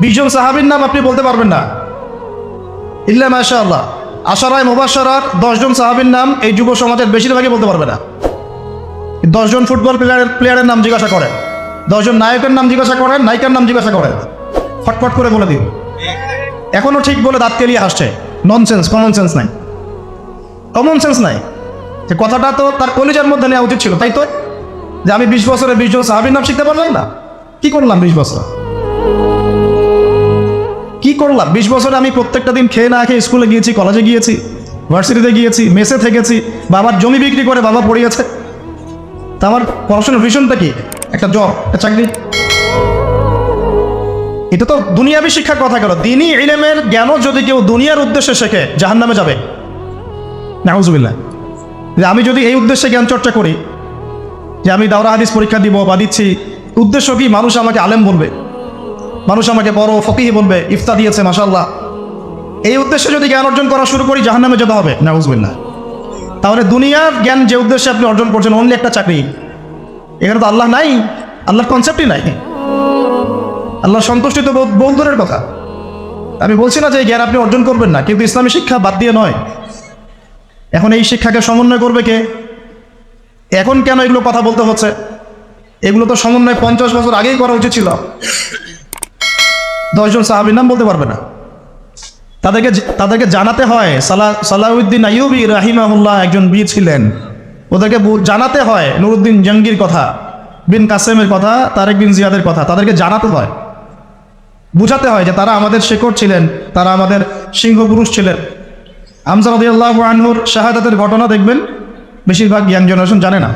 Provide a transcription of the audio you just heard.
বিশজন সাহাবির নাম আপনি বলতে পারবেন না। ইল্লা মাশা আল্লাহ আশারায় মোবাশারার দশজন সাহাবির নাম এই যুব সমাজের বেশিরভাগই বলতে পারবে না। দশজন ফুটবল প্লেয়ারের প্লেয়ারের নাম জিজ্ঞাসা করেন। দশজন নায়কের নাম জিজ্ঞাসা করেন, নায়িকার নাম জিজ্ঞাসা করেন। ফটফট করে বলে দিন। এখনও ঠিক বলে দাঁত কেলিয়ে হাসছে। ননসেন্স কমন সেন্স নাই। কমন সেন্স নাই। যে কথাটা তো তার কলিজার মধ্যে নেওয়া উচিত ছিল, তাই তো? যে আমি বিশ বছরে বিশ জন সাহাবির নাম শিখতে পারলাম না? কি করলাম বিশ বছর? কি করলাম? বিশ বছরে আমি প্রত্যেকটা দিন খেয়ে না খেয়ে স্কুলে গিয়েছি কলেজে গিয়েছি, ভার্সিটিতে গিয়েছি, মেসে থেকেছি, বাবার জমি বিক্রি করে বাবা পড়িয়েছে তা আমার পড়াশোনার ভিশনটা কি? একটা জব, একটা চাকরি। এটা তো দুনিয়াবি শিক্ষার কথা গেল দিনই ইলেমের জ্ঞানও যদি কেউ দুনিয়ার উদ্দেশ্যে শেখে জাহান নামে যাবে। নাউজুবিল্লাহ। যে আমি যদি এই উদ্দেশ্যে জ্ঞান চর্চা করি, যে আমি দাওরা হাদিস পরীক্ষা দিব বা দিচ্ছি, উদ্দেশ্য কি? মানুষ আমাকে আলেম বলবে। মানুষ আমাকে বড় ফকিহি বলবে ইফতা দিয়েছে মাসাল্লাহ এই উদ্দেশ্যে যদি জ্ঞান অর্জন করা শুরু করি জাহান নামে যেতে হবে। নাউজুবিল্লাহ। তাহলে দুনিয়ার জ্ঞান যে উদ্দেশ্যে আপনি অর্জন করছেন অনলি একটা চাকরি। এখানে তো আল্লাহ নাই, আল্লাহর কনসেপ্টই নাই। আল্লাহ সন্তুষ্টি তো বহু দূরের কথা। আমি বলছি না যে জ্ঞান আপনি অর্জন করবেন না, কিন্তু ইসলামী শিক্ষা বাদ দিয়ে নয়। এখন এই শিক্ষাকে সমন্বয় করবে কে? এখন কেন এগুলো কথা বলতে হচ্ছে? এগুলো তো সমন্বয় পঞ্চাশ বছর আগেই করা উচিত ছিল। দশজন সাহাবির নাম বলতে পারবে না। তাদেরকে তাদেরকে জানাতে হয়, সালা সালাউদ্দিন আইয়ুবি রাহিমাহুল্লাহ একজন বীর ছিলেন। ওদেরকে জানাতে হয় নুরুদ্দিন জঙ্গির কথা, বিন কাসেমের কথা, তারেক বিন জিয়াদের কথা। তাদেরকে জানাতে হয়। বুঝাতে হয় যে তারা আমাদের শেকড় ছিলেন, তারা আমাদের সিংহপুরুষ ছিলেন। আমজারদিয়াল্লাহ আনহুর শাহাদাতের ঘটনা দেখবেন, বেশিরভাগ ইয়াং জেনারেশন জানে না।